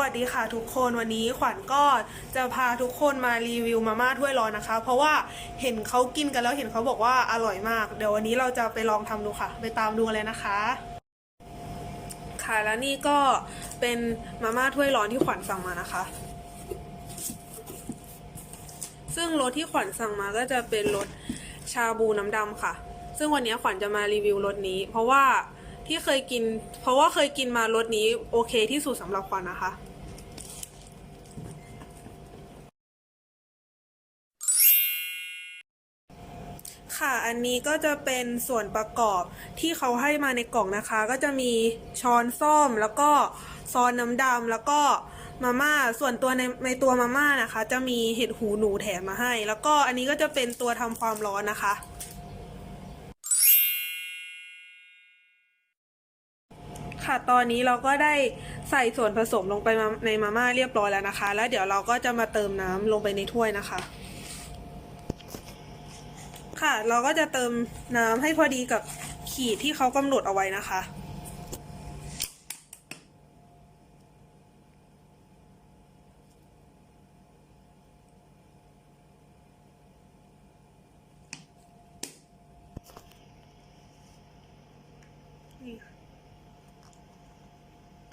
วัสดีค่ะทุกคนวันนี้ขวัญก็จะพาทุกคนมารีวิวมาม่าถ้วยร้อนนะคะ เพราะว่าเห็นเขากินกันแล้วเห็นเขาบอกว่าอร่อยมาก เดี๋ยววันนี้เราจะไปลองทำดูค่ะ ไปตามดูเลยนะคะ ค่ะแล้วนี่ก็เป็นมาม่าถ้วยร้อนที่ขวัญสั่งมานะคะ ซึ่งรสที่ขวัญสั่งมาก็จะเป็นรสชาบูน้ำดำค่ะ ซึ่งวันนี้ขวัญจะมารีวิวรสนี้ เพราะว่า ที่เคยกิน เพราะว่าเคยกินมารสนี้โอเคที่สุดสำหรับขวัญนะคะ ค่ะอันนี้ก็จะเป็นส่วนประกอบที่เขาให้มาในกล่องนะคะ ก็จะมีช้อนส้อมแล้วก็ซอสน้ำดำแล้วก็มาม่าส่วนตัวในในตัวมาม่านะคะ จะมีเห็ดหูหนูแถมมาให้ แล้วก็อันนี้ก็จะเป็นตัวทำความร้อนนะคะ ค่ะ ตอนนี้เราก็ได้ใส่ส่วนผสมลงไปในมาม่าเรียบร้อยแล้วนะคะ แล้วเดี๋ยวเราก็จะมาเติมน้ำลงไปในถ้วยนะคะ ค่ะ เราก็จะเติมน้ำให้พอดีกับขีดที่เขากำหนดเอาไว้นะคะ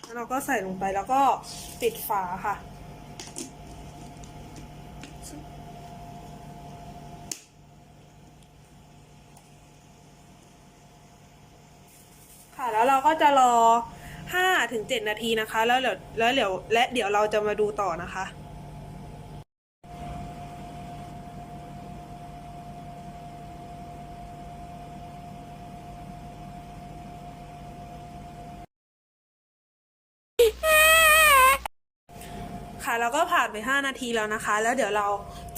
แล้วเราก็ใส่ลงไปแล้วก็ปิดฝาค่ะ ค่ะแล้วเราก็จะรอ5ถึง7นาทีนะคะ แล้วเดี๋ยวแล้วเดี๋ยวและเดี๋ยวเราจะมาดูต่อนะคะ ค่ะแล้วก็ผ่านไป 5 นาทีแล้วนะคะ แล้วเดี๋ยวเรา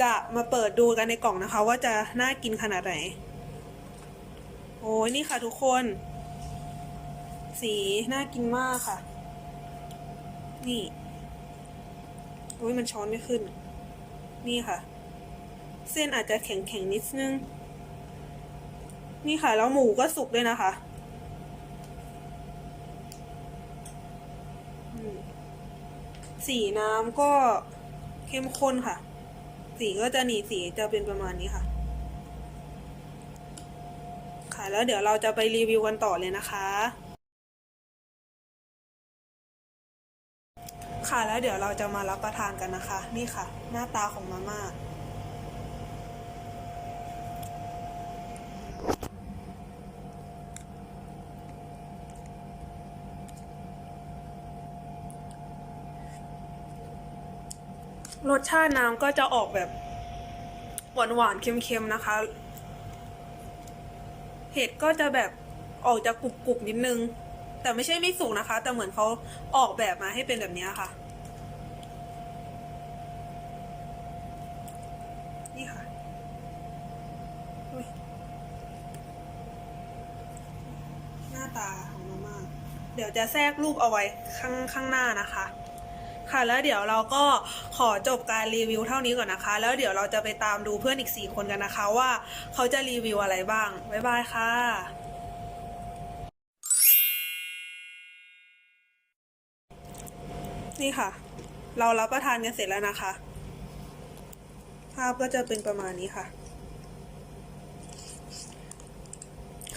จะมาเปิดดูกันในกล่องนะคะ ว่าจะน่ากินขนาดไหน โอ้ยนี่ค่ะทุกคน สีน่ากินมากค่ะ นี่โอ้ยมันช้อนไม่ขึ้น นี่ค่ะ เส้นอาจจะแข็งๆนิดนึง นี่ค่ะ แล้วหมูก็สุกด้วยนะคะอืม สีน้ำก็เข้มข้นค่ะ สีก็จะหนีสีจะเป็นประมาณนี้ค่ะ ค่ะแล้วเดี๋ยวเราจะไปรีวิวกันต่อเลยนะคะ ค่ะแล้วเดี๋ยวเราจะมารับประทานกันนะคะ นี่ค่ะ หน้าตาของมาม่า รสชาติน้ำก็จะออกแบบหวานหวานๆเค็มๆนะคะ เห็ดก็จะแบบออกจากกรุบๆนิดนึง แต่ไม่ใช่ไม่สุกนะคะ แต่เหมือนเขาออกแบบมาให้เป็นแบบนี้ค่ะ นี่ค่ะหน้าตาของมาม่าเดี๋ยวจะแทรกรูปเอาไว้ข้างข้างหน้านะคะ ค่ะ แล้วเดี๋ยวเราก็ขอจบการรีวิวเท่านี้ก่อนนะคะ แล้วเดี๋ยวเราจะไปตามดูเพื่อนอีก 4 คนกันนะคะว่าเขาจะรีวิวอะไรบ้าง บ๊ายบายค่ะนี่ค่ะ เรารับประทานกันเสร็จแล้วนะคะ ภาพก็จะเป็นประมาณนี้ค่ะ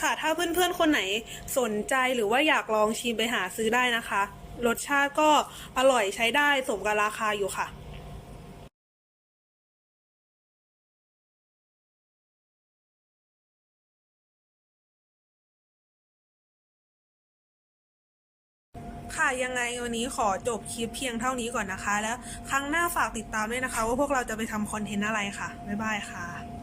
ค่ะ ถ้าเพื่อนๆ คนไหนสนใจหรือว่าอยากลองชิมไปหาซื้อได้นะคะ รสชาติก็อร่อยใช้ได้สมกับราคาอยู่ค่ะค่ะยังไงวันนี้ขอจบคลิปเพียงเท่านี้ก่อนนะคะ แล้วครั้งหน้าฝากติดตามด้วยนะคะ ว่าพวกเราจะไปทำคอนเทนต์อะไรค่ะ บ๊ายบายค่ะ